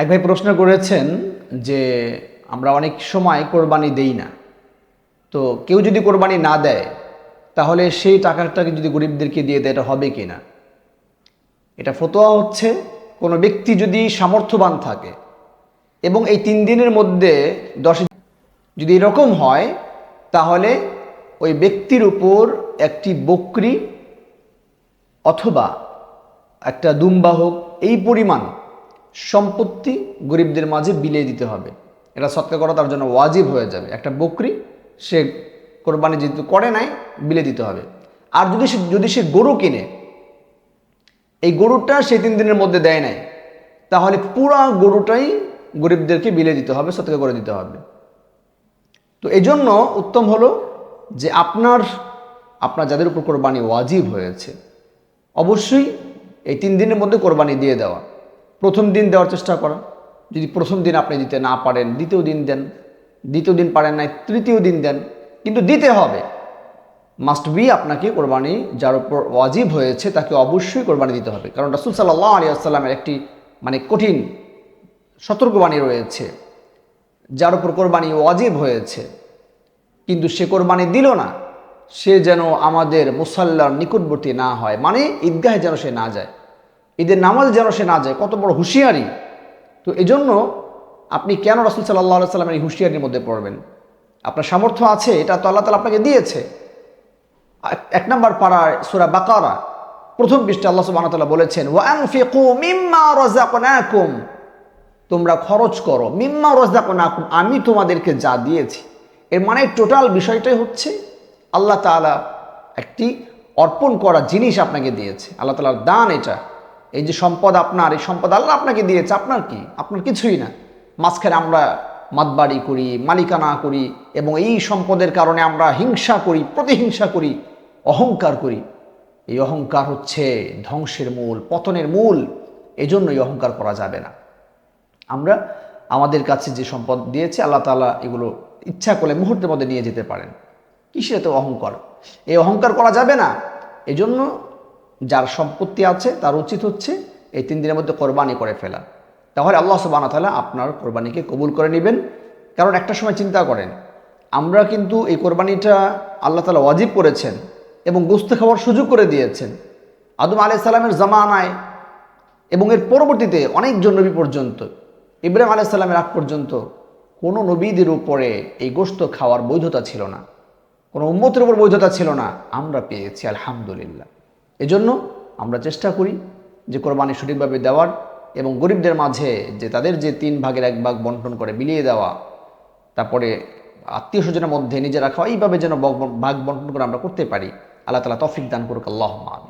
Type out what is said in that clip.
এক ভাই প্রশ্ন করেছেন যে আমরা অনেক সময় কোরবানি দেই না। তো কেউ যদি কোরবানি না দেয়, তাহলে সেই টাকাটাকে যদি গরিবদেরকে দিয়ে দেয়, এটা হবে কি না এটা ফতোয়া হচ্ছে, কোনো ব্যক্তি যদি সামর্থ্যবান থাকে এবং এই তিন দিনের মধ্যে দশ যদি এরকম হয়, তাহলে ওই ব্যক্তির উপর একটি বকরি অথবা একটা দুম্বা হোক, এই পরিমাণ সম্পত্তি গরিবদের মাঝে বিলিয়ে দিতে হবে। এটা সৎকার করা তার জন্য ওয়াজিব হয়ে যাবে। একটা বকরি, সে কোরবানি যেহেতু করে নাই বিলে দিতে হবে। আর যদি সে যদি সে গরু কিনে, এই গরুটা সে তিন দিনের মধ্যে দেয় নাই, তাহলে পুরা গরুটাই গরিবদেরকে বিলে দিতে হবে, সৎকার করে দিতে হবে। তো এই জন্য উত্তম হলো যে আপনার আপনার যাদের উপর কোরবানি ওয়াজিব হয়েছে, অবশ্যই এই তিন দিনের মধ্যে কোরবানি দিয়ে দেওয়া। প্রথম দিন দেওয়ার চেষ্টা করা যদি প্রথম দিন আপনি দিতে না পারেন, দ্বিতীয় দিন দেন। দ্বিতীয় দিন পারেন নাই, তৃতীয় দিন দেন। কিন্তু দিতে হবে। মাস্ট বি আপনাকে কোরবানি, যার উপর ওয়াজিব হয়েছে, তাকে অবশ্যই কোরবানি দিতে হবে। কারণ রাসুল সাল্লাহ আলী আসসালামের একটি মানে কঠিন সতর্কবাণী রয়েছে, যার উপর কোরবানি ওয়াজিব হয়েছে। কিন্তু সে কোরবানি দিল না। সে যেন আমাদের মুসাল্লার নিকটবর্তী না হয়। মানে ঈদগাহে যেন সে না যায়। ঈদের নামাজ যেন সে না যায়, কত বড় হুঁশিয়ারি। তো এজন্য আপনি কেন রসুল সাল্লাহ সাল্লামের এই হুঁশিয়ারির মধ্যে পড়বেন? আপনার সামর্থ্য আছে, এটা তো আল্লাহ তালা আপনাকে দিয়েছে। এক- নম্বর পাড়ায় সুরা বাকারা, প্রথম পৃষ্ঠে আল্লাহ তাআলা বলেছেন রাযাকনাকুম। তোমরা খরচ করো, মিম্মা রাযাকনাকুম, আমি তোমাদেরকে যা দিয়েছি। এর মানে টোটাল বিষয়টাই হচ্ছে আল্লাহ তাআলা একটি অর্পণ করা জিনিস আপনাকে দিয়েছে। আল্লাহ তাআলার দান এটা। এই যে সম্পদ আপনার, এই সম্পদ আল্লাহ আপনাকে দিয়েছে, আপনার কি? আপনার কিছুই না। মাঝখানে আমরা মাতবাড়ি করি, মালিকানা করি এবং এই সম্পদের কারণে আমরা হিংসা করি, প্রতিহিংসা করি, অহংকার করি। এই অহংকার হচ্ছে ধ্বংসের মূল, পতনের মূল। এজন্য এই অহংকার করা যাবে না। আমরা আমাদের কাছে যে সম্পদ দিয়েছে, আল্লাহ তালা এগুলো ইচ্ছা করলে মুহূর্তের মধ্যে নিয়ে যেতে পারেন। কিসের এত অহংকার? এই অহংকার করা যাবে না। এজন্য যার সম্পত্তি আছে, তার উচিত হচ্ছে এই তিন দিনের মধ্যে কোরবানি করে ফেলা। তাহলে আল্লাহ সুবাহ তাআলা আপনার কোরবানিকে কবুল করে নেবেন। কারণ একটা সময় চিন্তা করেন, আমরা কিন্তু এই কোরবানিটা আল্লাহ তালা ওয়াজিব করেছেন এবং গোস্ত খাওয়ার সুযোগ করে দিয়েছেন। আদম আলাইহিস সালামের জামানায় এবং এর পরবর্তীতে অনেকজন নবী পর্যন্ত, ইব্রাহিম আলাইসাল্লামের আগ পর্যন্ত কোনো নবীদের উপরে এই গোস্ত খাওয়ার বৈধতা ছিল না। কোনো উম্মতের উপর বৈধতা ছিল না। আমরা পেয়েছি, আলহামদুলিল্লাহ। এজন্য আমরা চেষ্টা করি যে কোরবানি সঠিকভাবে দেওয়ার এবং গরিবদের মাঝে যে তাদের যে তিন ভাগের এক ভাগ বন্টন করে বিলিয়ে দেওয়া, তারপরে আত্মীয় স্বজনের মধ্যে নিজেরা খাওয়া, এইভাবে যেন ভাগ বন্টন করে আমরা করতে পারি। আল্লাহ তালা তফিক দান করুক আল্লাহ আমি